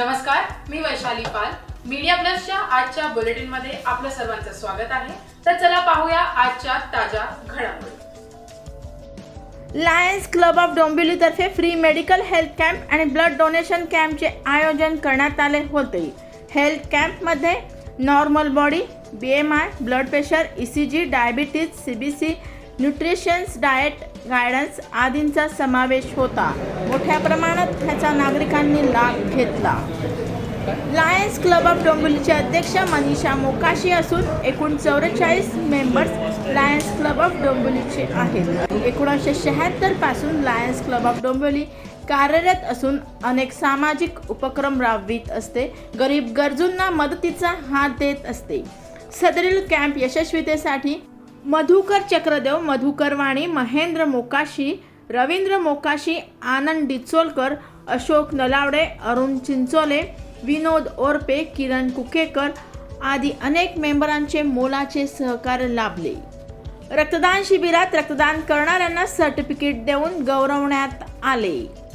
नमस्कार मी वैशाली पाल. मीडिया प्लसच्या आजच्या बुलेटिनमध्ये आपलं सर्वांचं स्वागत आहे. तर चला पाहूया आजच्या ताज्या घडामोडी. लायन्स क्लब ऑफ डोंबिवलीतर्फे फ्री मेडिकल हेल्थ कॅम्प आणि ब्लड डोनेशन कॅम्पचे आयोजन करण्यात आले होते. हेल्थ कॅम्पमध्ये normal body B M I blood pressure E C G diabetes C B C nutritions diet guidance आदींचा समावेश होता. मोठ्या प्रमाणात ह्याचा नागरिकांनी लाभ घेतला. लायन्स क्लब ऑफ डोंबिवलीचे अध्यक्ष मनीषा मोकाशी असून एकूण चौवेचाळीस मेंबर्स लायन्स क्लब ऑफ डोंबिवलीचे आहेत. एकोणीसशे शहात्तरपासून लायन्स क्लब ऑफ डोंबिवली कार्यरत असून अनेक सामाजिक उपक्रम राबवित असते. गरीब गरजूंना मदतीचा हात देत असते. सदरील कॅम्प यशस्वीतेसाठी मधुकर चक्रदेव मधुकर वाणी महेंद्र मोकाशी रवींद्र मोकाशी आनंद डिचोलकर अशोक नलावडे अरुण चिंचोले विनोद ओरपे किरण कुकेकर आदी अनेक मेंबरांचे मोलाचे सहकार्य लाभले. रक्तदान शिबिरात रक्तदान करणाऱ्यांना सर्टिफिकेट देऊन गौरवण्यात आले.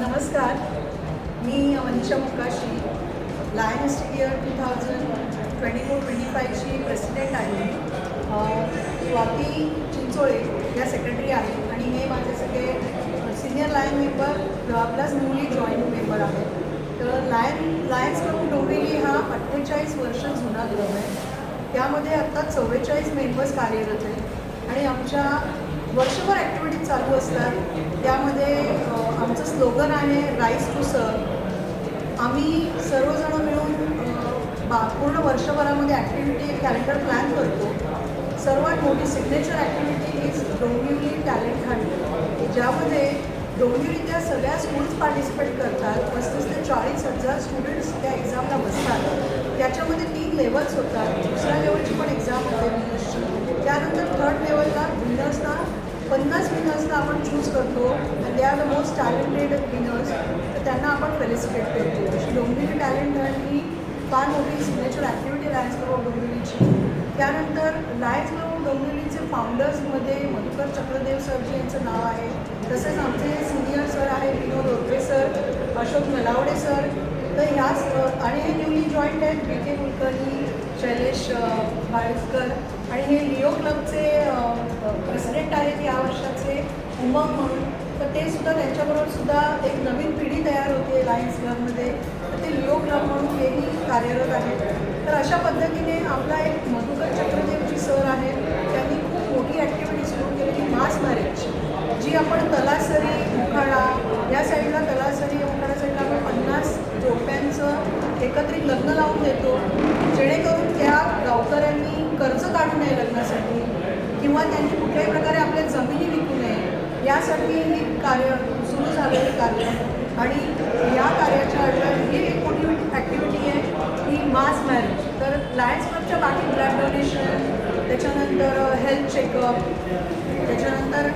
नमस्कार. मी Manisha Mukashi. Lion year two thousand twenty four twenty फायची president आहे. स्वाती चिंचोळे या सेक्रेटरी आहेत आणि हे माझे सगळे senior lion member plus newly join member आहेत. तर लायन लायन्स क्लब डोंबिवली हा अठ्ठेचाळीस वर्ष जुना क्लब आहे. त्यामध्ये आत्ता चव्वेचाळीस मेंबर्स कार्यरत आहेत. आणि आमच्या वर्षभर ॲक्टिव्हिटीज चालू असतात. त्यामध्ये आमचं स्लोगन आहे राईस टू सर्व आम्ही सर्वजण मिळून बा पूर्ण वर्षभरामध्ये ॲक्टिव्हिटी कॅलेंडर प्लॅन करतो. सर्वात मोठी signature activity is Dombivli talent hunt ज्यामध्ये डोंबिवलीच्या सगळ्या स्कूल्स पार्टिसिपेट करतात. पस्तीस ते चाळीस हजार स्टुडंट्स त्या एक्झामला बसतात. त्याच्यामध्ये तीन लेवल्स होतात. दुसऱ्या लेवलची पण एक्झाम होते. त्यानंतर थर्ड लेवलला विनर्सना पन्नास विनर्सला आपण चूज करतो आणि they are the most talented winners तर त्यांना आपण फेलिसिटेट करतो. अशी डोंबिवली टॅलेंट ही फार मोठी signature activity lions club of डोंबिवलीची त्यानंतर लायन्स क्लब ऑफ डोंबिवलीचे फाउंडर्समध्ये मधुकर चक्रदेव सरजी यांचं नाव आहे. तसेच आमचे सिनियर सर आहे विनोद ओरके सर अशोक नलावडे सर तर ह्या आणि हे न्यूली जॉईंट आहेत बी के कुलकर्णी शैलेश भाळकर. आणि हे लिओ क्लबचे प्रेसिडेंट आहेत या वर्षाचे युवक म्हणून तर ते सुद्धा त्यांच्याबरोबर सुद्धा एक नवीन पिढी तयार होते लायन्स क्लबमध्ये तर ते लिओ क्लब म्हणून हेही कार्यरत आहेत. तर अशा पद्धतीने आपला एक मधुकर चक्रदेवजी सर आहे त्यांनी खूप मोठी ॲक्टिव्हिटी सुरू केली मास मॅरेज जी आपण तलासरी उखाडा या साईडला तलासरी उखाडा साईडला आपण पन्नास जोडप्यांचं एकत्रित लग्न लावून देतो जेणेकरून त्या गावकऱ्यांनी कर्ज काढू नये लग्नासाठी किंवा त्यांनी कुठल्याही प्रकारे आपल्या जमिनी यासाठी हे कार्य सुरू झालेले कार्य. आणि या कार्याच्या अडचण ही एक मोठी ॲक्टिव्हिटी आहे ही मास मॅरेज तर लायन्स क्लबच्या बाकी ब्लड डोनेशन त्याच्यानंतर हेल्थ चेकअप त्याच्यानंतर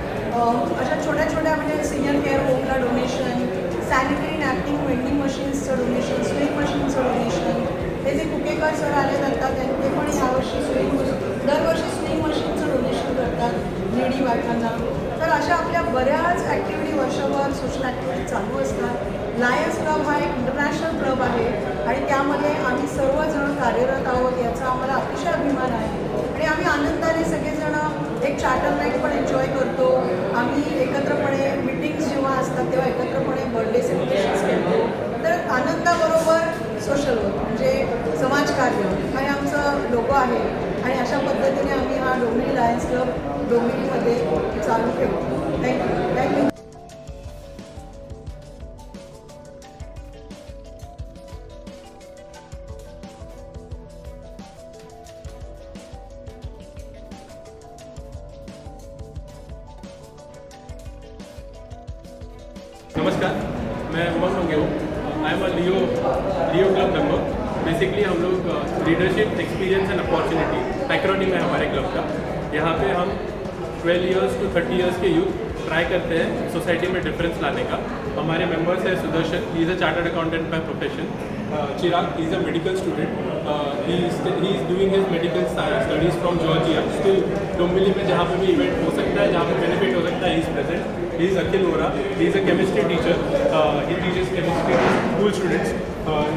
अशा छोट्या छोट्या म्हणजे सिनियर केअर होमला डोनेशन सॅनिटरी नॅपकिन वेंडिंग मशीन्सचं डोनेशन स्विंग मशीनचं डोनेशन हे जे कुकेकर सर आले जातात ते पण यावर्षी स्विंग दरवर्षी स्विंग मशीनचं डोनेशन करतात लेडी बायकांना तर अशा आपल्या बऱ्याच ॲक्टिव्हिटी वर्षभर ॲक्टिव्हिटी चालू असतात. लायन्स क्लब हा एक इंटरनॅशनल क्लब आहे आणि त्यामध्ये आम्ही सर्वजण कार्यरत आहोत याचा आम्हाला अतिशय अभिमान आहे. आणि आम्ही आनंदाने सगळेजण एक चार्टर नाईट पण एन्जॉय करतो. आम्ही एकत्रपणे मिटिंग्स जेव्हा असतात तेव्हा एकत्रपणे बर्थडे सेलिब्रेशन्स करतो तर आनंदाबरोबर सोशल वर्क म्हणजे समाजकार्य हे आमचं लोगो आहे. आणि अशा पद्धतीने आम्ही हा डोंबिवली लायन्स क्लब डोंबिवलीमध्ये चालू ठेवतो. थँक्यू थँक्यू नमस्कार, मैं उमंग मंगे हूँ। I am a Leo Leo club member basically हम लोग leadership experience and opportunity acronym है हमारे क्लब का। यहाँ पे हम 12 इयर्स टू 30 इयर्स के यूथ ट्राई करते हैं सोसाइटी में डिफरेंस लाने का। हमारे मेंबर्स है Sudarshan is a chartered accountant by profession Chirag is a medical student he is doing his medical studies from Georgia still Dombivli में जहाँ पे भी इवेंट हो सकता है जहाँ पे बेनिफिट हो सकता है he is present he is Akhil Vora he is a chemistry teacher he teachers chemistry school students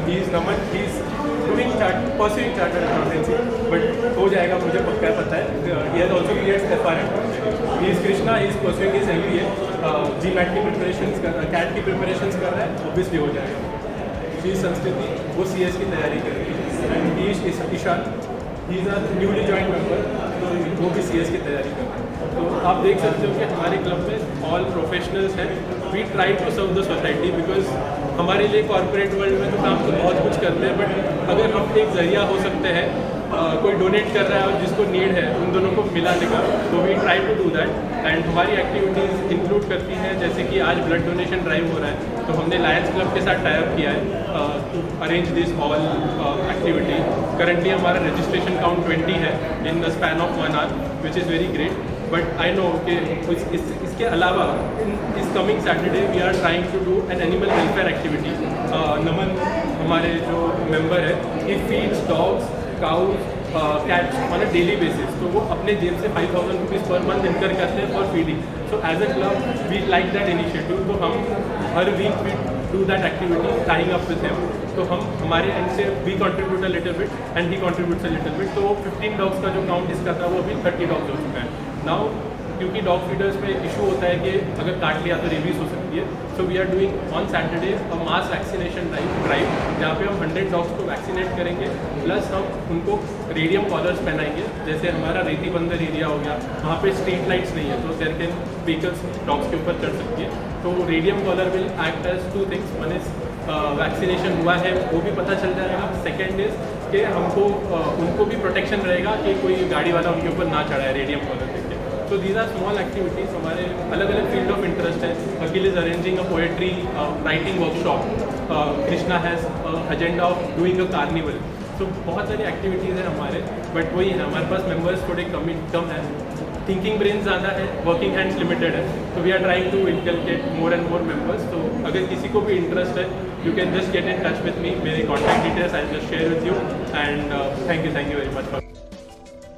he is Naman he is doing chart pursuing chartered accountancy but हो जाएगा मुझे पक्का पता है he has also clear F R he is Krishna he is pursuing his M B A GMAT की preparation कर रहा है कैट की प्रिपरेशन कर रहा है ऑब्वियसली हो जाएगा जी संस्कृति वो सी एस की तैयारी कर रही है he is Ishaan he is a newly join member वो भी सी की तैयारी कर रहे हैं। तो आप देख सकते हो कि हमारे क्लब में ऑल प्रोफेशनल्स हैं। We try to serve the society because हमारे लिए कॉरपोरेट वर्ल्ड में तो काम तो बहुत कुछ करते हैं बट अगर हम एक ज़रिया हो सकते हैं कोई डोनेट कर रहा है और जिसको नीड है उन दोनों को मिलाने का तो we try to do that and हमारी एक्टिविटीज़ इंक्लूड करती हैं जैसे कि आज ब्लड डोनेशन ड्राइव हो रहा है तो हमने लायंस क्लब के साथ टाइप किया है to arrange this all activity currently हमारा रजिस्ट्रेशन काउंट 20 है in the span of one hour which is very great but I know कि इस, इस, इसके अलावा इस coming Saturday we are trying to do an animal welfare activity Naman हमारे जो member है he feeds dogs cows cats on a daily basis तो वो अपने जेब से five thousand rupees per month incur करते हैं for feeding so as a club we like that initiative तो हम हर week we do that activity tying up with him तो हम हमारे end say we contribute a little bit and he contributes a little bit तो वो fifteen dogs का जो count इसका था वो अभी थर्टी डॉग्स हो चुका है. नाउ क्योंकि डॉग फीडर्स में इशू होता है कि अगर काट लिया तो रेबीज हो सकती है। So we are doing on Saturday a mass vaccination drive drive जहाँ पे हम हंड्रेड डॉग्स को वैक्सीनेट करेंगे प्लस हम उनको रेडियम कॉलर्स पहनाएँगे। जैसे हमारा रेती बंदर एरिया हो गया वहाँ पे स्ट्रीट लाइट्स नहीं है तो देर कैन व्हीकल्स डॉग्स के ऊपर चढ़ सकती है। तो radium collar will act as two things one is vaccination हुआ है वो भी पता चल जाएगा। सेकेंड इज़ कि हमको uh, उनको भी प्रोटेक्शन रहेगा कि कोई गाड़ी वाला उनके ऊपर ना चढ़ाए रेडियम कॉलर देख तो दीज आर स्मॉल एक्टिविटीज़ हमारे अलग अलग फ़ील्ड ऑफ़ इंटरेस्ट है Akhil is arranging a poetry writing workshop Krishna has agenda of doing a carnival तो बहुत सारी एक्टिविटीज़ हैं हमारे बट वही है, हमारे पास मेंबर्स थोड़े कम कम है। थिंकिंग ब्रेन ज़्यादा है वर्किंग हैंड्स लिमिटेड है। तो we are trying to inculcate more and more members तो अगर किसी को भी इंटरेस्ट है you can just get in touch with me मेरे contact details I just share with you and thank you thank you very much for